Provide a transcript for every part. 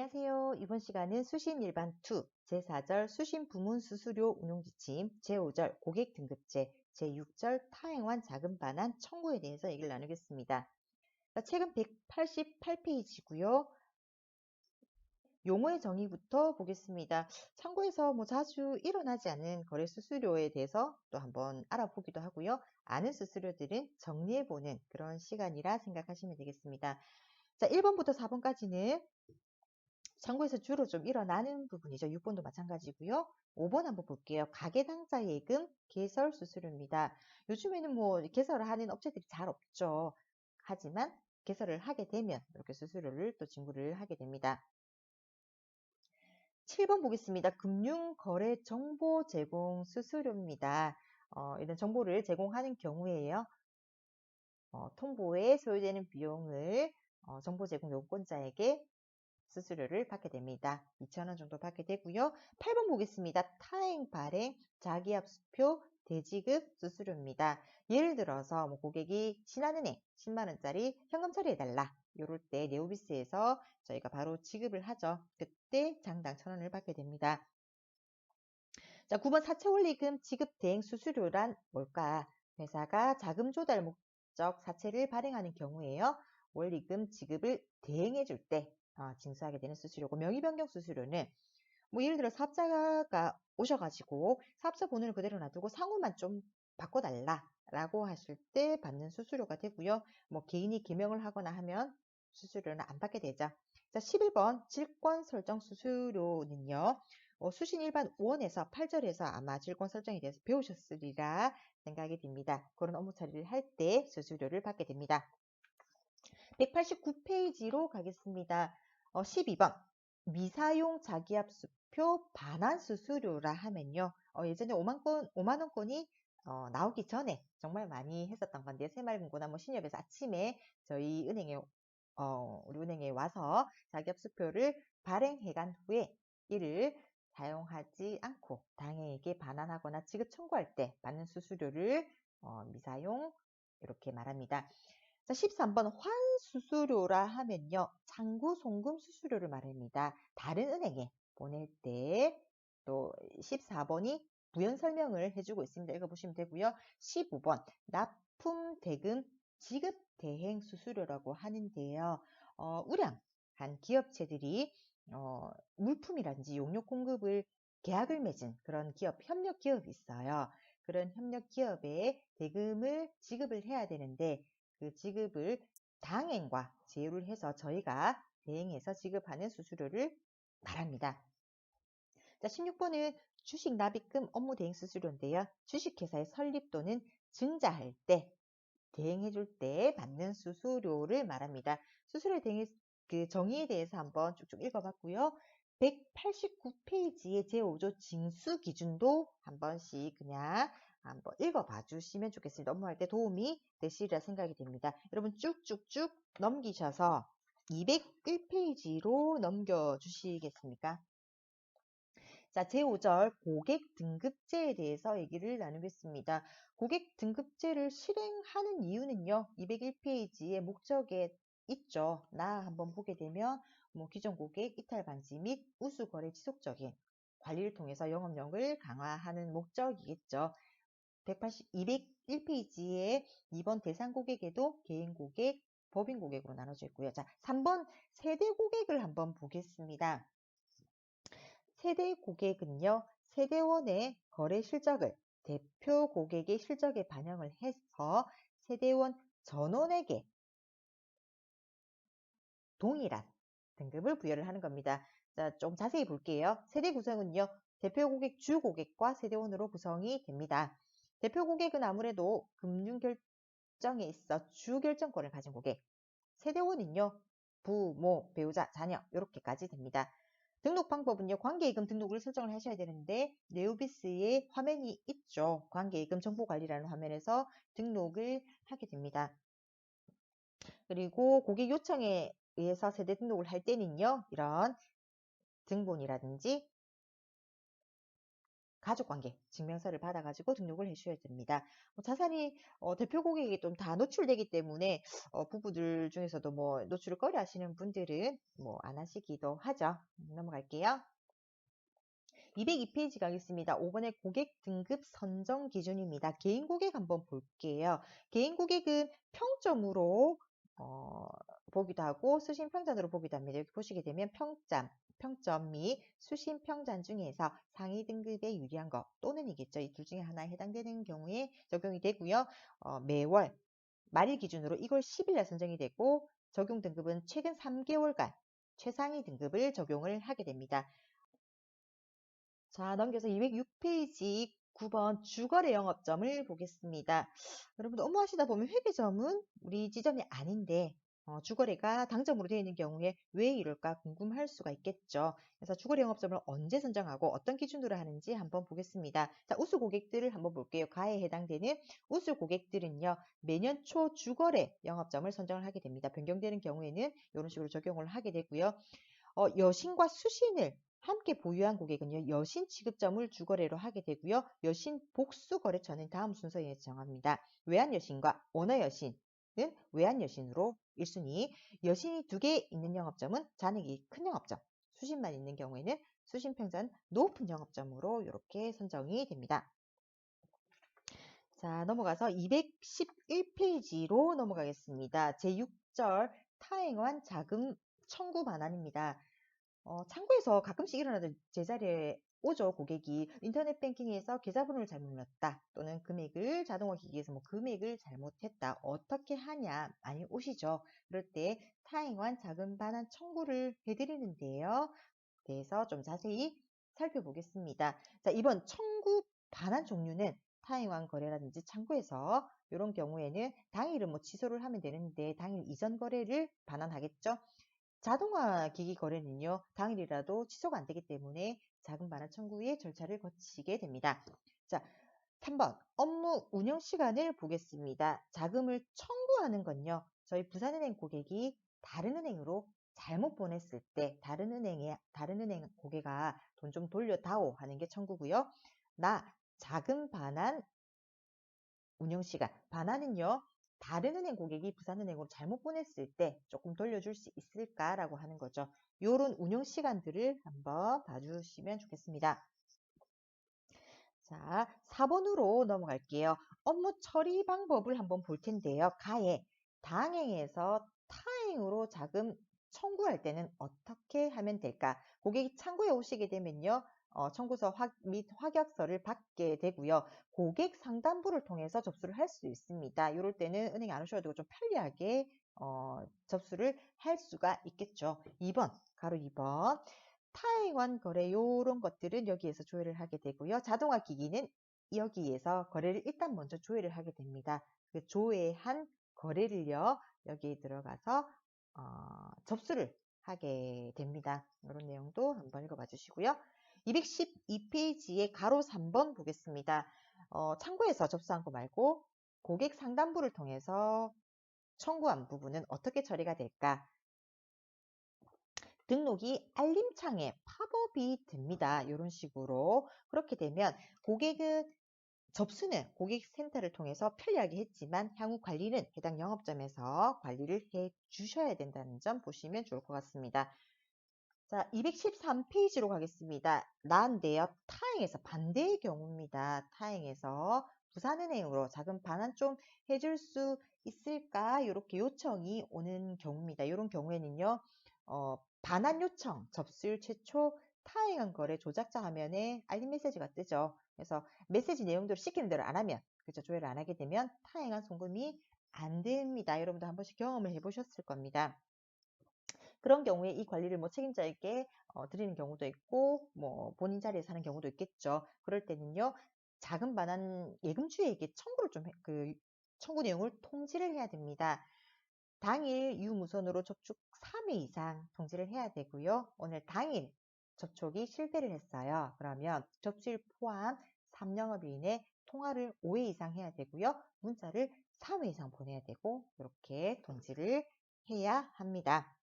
안녕하세요. 이번 시간은 수신 일반 2, 제4절 수신 부문 수수료 운용 지침, 제5절 고객 등급제, 제6절 타행환 자금 반환 청구에 대해서 얘기를 나누겠습니다. 책은 188페이지고요. 용어의 정의부터 보겠습니다. 참고해서 뭐 자주 일어나지 않는 거래 수수료에 대해서 또 한번 알아보기도 하고요. 아는 수수료들은 정리해보는 그런 시간이라 생각하시면 되겠습니다. 자, 1번부터 4번까지는 참고해서 주로 좀 일어나는 부분이죠. 6번도 마찬가지고요. 5번 한번 볼게요. 가계당자 예금 개설 수수료입니다. 요즘에는 뭐 개설을 하는 업체들이 잘 없죠. 하지만 개설을 하게 되면 이렇게 수수료를 또 징구를 하게 됩니다. 7번 보겠습니다. 금융거래 정보 제공 수수료입니다. 어, 이런 정보를 제공하는 경우에요. 어, 통보에 소요되는 비용을 어, 정보 제공 요건자에게 수수료를 받게 됩니다. 2,000원 정도 받게 되고요. 8번 보겠습니다. 타행, 발행, 자기압수표, 대지급 수수료입니다. 예를 들어서 뭐 고객이 신한은행 10만원짜리 현금 처리해달라. 이럴 때 네오비스에서 저희가 바로 지급을 하죠. 그때 장당 1,000원을 받게 됩니다. 자, 9번 사채 원리금 지급 대행 수수료란 뭘까? 회사가 자금 조달 목적 사채를 발행하는 경우에요. 원리금 지급을 대행해 줄 때 어, 징수하게 되는 수수료고 명의변경 수수료는 뭐 예를 들어 사업자가 오셔가지고 사업자 번호를 그대로 놔두고 상호만 좀 바꿔달라 라고 하실 때 받는 수수료가 되고요. 뭐 개인이 개명을 하거나 하면 수수료는 안 받게 되죠. 자, 11번 질권 설정 수수료는요. 어, 수신 일반 5원에서 8절에서 아마 질권 설정에 대해서 배우셨으리라 생각이 듭니다. 그런 업무 처리를 할 때 수수료를 받게 됩니다. 189페이지로 가겠습니다. 어, 12번 미사용 자기압수표 반환 수수료라 하면요. 어, 예전에 5만건 5만원권이 어, 나오기 전에 정말 많이 했었던 건데 새마을금고나 뭐 신협에서 아침에 저희 은행에 어, 우리 은행에 와서 자기압수표를 발행해 간 후에 이를 사용하지 않고 당해에게 반환하거나 지급 청구할 때 받는 수수료를 어, 미사용 이렇게 말합니다. 자, 13번 환수수료라 하면요. 창구 송금 수수료를 말합니다. 다른 은행에 보낼 때 또 14번이 부연 설명을 해주고 있습니다. 읽어보시면 되고요. 15번 납품 대금 지급 대행 수수료라고 하는데요. 어, 우량한 기업체들이 어, 물품이라든지 용역 공급을 계약을 맺은 그런 기업, 협력 기업이 있어요. 그런 협력 기업에 대금을 지급을 해야 되는데 그 지급을 당행과 제휴를 해서 저희가 대행해서 지급하는 수수료를 말합니다. 자, 16번은 주식 납입금 업무 대행 수수료인데요. 주식회사의 설립 또는 증자할 때 대행해 줄 때 받는 수수료를 말합니다. 수수료 대행 그 정의에 대해서 한번 쭉쭉 읽어봤고요. 189페이지의 제5조 징수 기준도 한 번씩 그냥 한번 읽어봐 주시면 좋겠습니다. 업무할 때 도움이 되시리라 생각이 됩니다. 여러분 쭉쭉쭉 넘기셔서 201페이지로 넘겨주시겠습니까? 자, 제5절 고객 등급제에 대해서 얘기를 나누겠습니다. 고객 등급제를 실행하는 이유는요. 201페이지의 목적에 있죠. 나 한번 보게 되면 뭐 기존 고객 이탈 방지 및 우수 거래 지속적인 관리를 통해서 영업력을 강화하는 목적이겠죠. 180, 201페이지에 2번 대상 고객에도 개인 고객, 법인 고객으로 나눠져 있고요. 자, 3번 세대 고객을 한번 보겠습니다. 세대 고객은요, 세대원의 거래 실적을 대표 고객의 실적에 반영을 해서 세대원 전원에게 동일한 등급을 부여를 하는 겁니다. 자, 좀 자세히 볼게요. 세대 구성은요, 대표 고객, 주 고객과 세대원으로 구성이 됩니다. 대표 고객은 아무래도 금융 결정에 있어 주 결정권을 가진 고객. 세대원은요. 부모, 배우자, 자녀 이렇게까지 됩니다. 등록 방법은요. 관계예금 등록을 설정을 하셔야 되는데 네오비스에 화면이 있죠. 관계예금 정보관리라는 화면에서 등록을 하게 됩니다. 그리고 고객 요청에 의해서 세대 등록을 할 때는요. 이런 등본이라든지 가족관계 증명서를 받아가지고 등록을 해주셔야 됩니다. 뭐 자산이 어, 대표 고객이 좀 다 노출되기 때문에 어, 부부들 중에서도 뭐 노출을 꺼려 하시는 분들은 뭐 안 하시기도 하죠. 넘어갈게요. 202페이지 가겠습니다. 5번의 고객 등급 선정 기준입니다. 개인 고객 한번 볼게요. 개인 고객은 평점으로 어, 보기도 하고 수신 평단으로 보기도 합니다. 여기 보시게 되면 평점, 평점 및 수신 평단 중에서 상위 등급에 유리한 것 또는 이겠죠. 이 둘 중에 하나에 해당되는 경우에 적용이 되고요. 어, 매월 말일 기준으로 2월 10일에 선정이 되고 적용 등급은 최근 3개월간 최상위 등급을 적용을 하게 됩니다. 자, 넘겨서 206페이지 9번 주거래 영업점을 보겠습니다. 여러분 업무하시다 보면 회계점은 우리 지점이 아닌데 어, 주거래가 당점으로 되어 있는 경우에 왜 이럴까 궁금할 수가 있겠죠. 그래서 주거래 영업점을 언제 선정하고 어떤 기준으로 하는지 한번 보겠습니다. 자, 우수 고객들을 한번 볼게요. 가에 해당되는 우수 고객들은요. 매년 초 주거래 영업점을 선정을 하게 됩니다. 변경되는 경우에는 이런 식으로 적용을 하게 되고요. 어, 여신과 수신을 함께 보유한 고객은요, 여신 취급점을 주거래로 하게 되고요. 여신 복수 거래처는 다음 순서에 정합니다. 외환 여신과 원어 여신 은 외환 여신으로 1순위, 여신이 두 개 있는 영업점은 잔액이 큰 영업점, 수신만 있는 경우에는 수신 평전 높은 영업점으로 이렇게 선정이 됩니다. 자, 넘어가서 211페이지로 넘어가겠습니다. 제6절 타행한 자금 청구 반환입니다. 어, 창구에서 가끔씩 일어나는 제자리에 오죠 고객이. 인터넷 뱅킹에서 계좌번호를 잘못 넣었다 또는 금액을 자동화 기기에서 뭐 금액을 잘못했다 어떻게 하냐 많이 오시죠. 그럴 때 타행한 자금 반환 청구를 해드리는데요. 그래서 좀 자세히 살펴보겠습니다. 자 이번 청구 반환 종류는 타행한 거래라든지 창구에서 이런 경우에는 당일은 뭐 취소를 하면 되는데 당일 이전 거래를 반환하겠죠. 자동화 기기 거래는요, 당일이라도 취소가 안 되기 때문에 자금 반환 청구의 절차를 거치게 됩니다. 자, 3번 업무 운영 시간을 보겠습니다. 자금을 청구하는 건요, 저희 부산은행 고객이 다른 은행으로 잘못 보냈을 때 다른 은행에 다른 은행 고객아 돈 좀 돌려다오 하는 게 청구고요. 나 자금 반환 운영 시간 반환은요 다른 은행 고객이 부산은행으로 잘못 보냈을 때 조금 돌려줄 수 있을까라고 하는 거죠. 요런 운영 시간들을 한번 봐주시면 좋겠습니다. 자, 4번으로 넘어갈게요. 업무 처리 방법을 한번 볼 텐데요. 가에 당행에서 타행으로 자금 청구할 때는 어떻게 하면 될까? 고객이 창구에 오시게 되면요. 어, 청구서 확, 및 확약서를 받게 되고요. 고객 상담부를 통해서 접수를 할 수 있습니다. 이럴 때는 은행 안 오셔도 좀 편리하게 어, 접수를 할 수가 있겠죠. 2번, 가로 2번. 타행관 거래 이런 것들은 여기에서 조회를 하게 되고요. 자동화 기기는 여기에서 거래를 일단 먼저 조회를 하게 됩니다. 그 조회한 거래를요 여기에 들어가서 어, 접수를 하게 됩니다. 이런 내용도 한번 읽어봐 주시고요. 212페이지에 가로 3번 보겠습니다. 어, 창구에서 접수한 거 말고 고객 상담부를 통해서 청구한 부분은 어떻게 처리가 될까? 등록이 알림창에 팝업이 됩니다. 이런 식으로 그렇게 되면 고객은 접수는 고객센터를 통해서 편리하게 했지만 향후 관리는 해당 영업점에서 관리를 해 주셔야 된다는 점 보시면 좋을 것 같습니다. 자, 213페이지로 가겠습니다. 난데요. 타행에서 반대의 경우입니다. 타행에서 부산은행으로 자금 반환 좀 해줄 수 있을까? 이렇게 요청이 오는 경우입니다. 이런 경우에는요. 어, 반환 요청 접수일 최초 타행한 거래 조작자 화면에 알림 메시지가 뜨죠. 그래서 메시지 내용대로 시키는 대로 안 하면 그죠 조회를 안 하게 되면 타행한 송금이 안 됩니다. 여러분도 한 번씩 경험을 해보셨을 겁니다. 그런 경우에 이 관리를 뭐 책임자에게 어, 드리는 경우도 있고 뭐 본인 자리에서 하는 경우도 있겠죠. 그럴 때는요. 자금 반환 예금주에게 청구를 좀 그 청구 내용을 통지를 해야 됩니다. 당일 유무선으로 접촉 3회 이상 통지를 해야 되고요. 오늘 당일 접촉이 실패를 했어요. 그러면 접수일 포함 3영업일 이내 통화를 5회 이상 해야 되고요. 문자를 3회 이상 보내야 되고 이렇게 통지를 해야 합니다.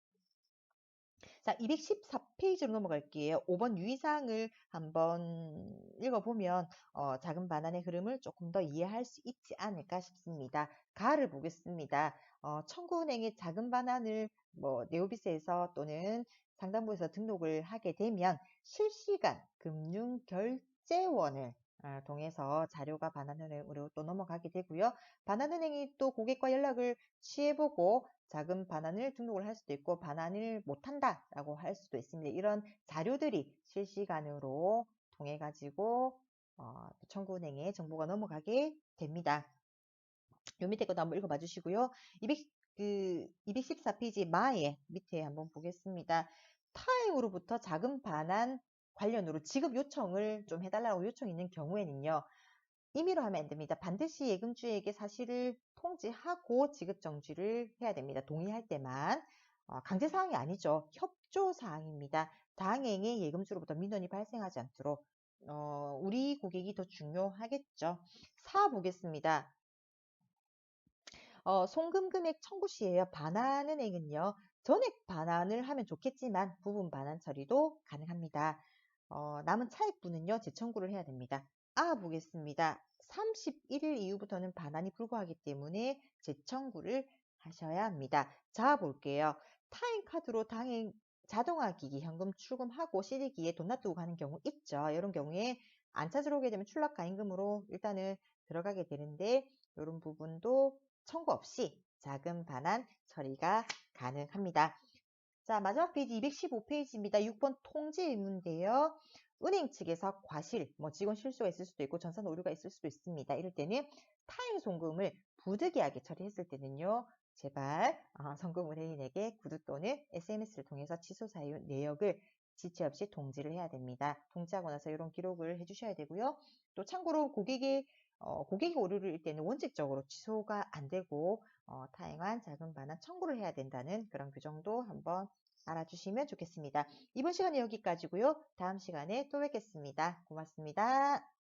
자, 214페이지로 넘어갈게요. 5번 유의사항을 한번 읽어보면 어, 작은 반환의 흐름을 조금 더 이해할 수 있지 않을까 싶습니다. 가를 보겠습니다. 어, 청구은행의 작은 반환을 뭐 네오비스에서 또는 상담부에서 등록을 하게 되면 실시간 금융 결제원을 아, 통해서 자료가 반환은행으로 또 넘어가게 되고요. 반환은행이 또 고객과 연락을 취해보고 자금 반환을 등록을 할 수도 있고 반환을 못한다라고 할 수도 있습니다. 이런 자료들이 실시간으로 통해 가지고 어, 청구은행에 정보가 넘어가게 됩니다. 요 밑에 것도 한번 읽어봐 주시고요. 200, 그 214페이지 마에 밑에 한번 보겠습니다. 타행으로부터 자금 반환 관련으로 지급 요청을 좀 해달라고 요청이 있는 경우에는요. 임의로 하면 안 됩니다. 반드시 예금주에게 사실을 통지하고 지급 정지를 해야 됩니다. 동의할 때만. 어, 강제 사항이 아니죠. 협조 사항입니다. 당행의 예금주로부터 민원이 발생하지 않도록 어, 우리 고객이 더 중요하겠죠. 4 보겠습니다. 어, 송금 금액 청구 시에요. 반환은행은요. 전액 반환을 하면 좋겠지만 부분 반환 처리도 가능합니다. 어, 남은 차액분은요. 재청구를 해야 됩니다. 아 보겠습니다. 31일 이후부터는 반환이 불구하기 때문에 재청구를 하셔야 합니다. 자 볼게요. 타임카드로 당행 자동화 기기 현금 출금하고 CD기에 돈 놔두고 가는 경우 있죠. 이런 경우에 안 찾으러 오게 되면 출납 가 임금으로 일단은 들어가게 되는데 이런 부분도 청구 없이 자금 반환 처리가 가능합니다. 자 마지막 페이지 215페이지입니다. 6번 통지 의무인데요. 은행 측에서 과실, 뭐 직원 실수가 있을 수도 있고 전산 오류가 있을 수도 있습니다. 이럴 때는 타행 송금을 부득이하게 처리했을 때는요. 제발 어, 성금 의뢰인에게 구두 또는 SMS를 통해서 취소 사유 내역을 지체 없이 통지를 해야 됩니다. 통지하고 나서 이런 기록을 해주셔야 되고요. 또 참고로 고객이 어, 고객이 오류를 때는 원칙적으로 취소가 안 되고 어, 타행한 자금 반환 청구를 해야 된다는 그런 규정도 한번 알아주시면 좋겠습니다. 이번 시간은 여기까지고요. 다음 시간에 또 뵙겠습니다. 고맙습니다.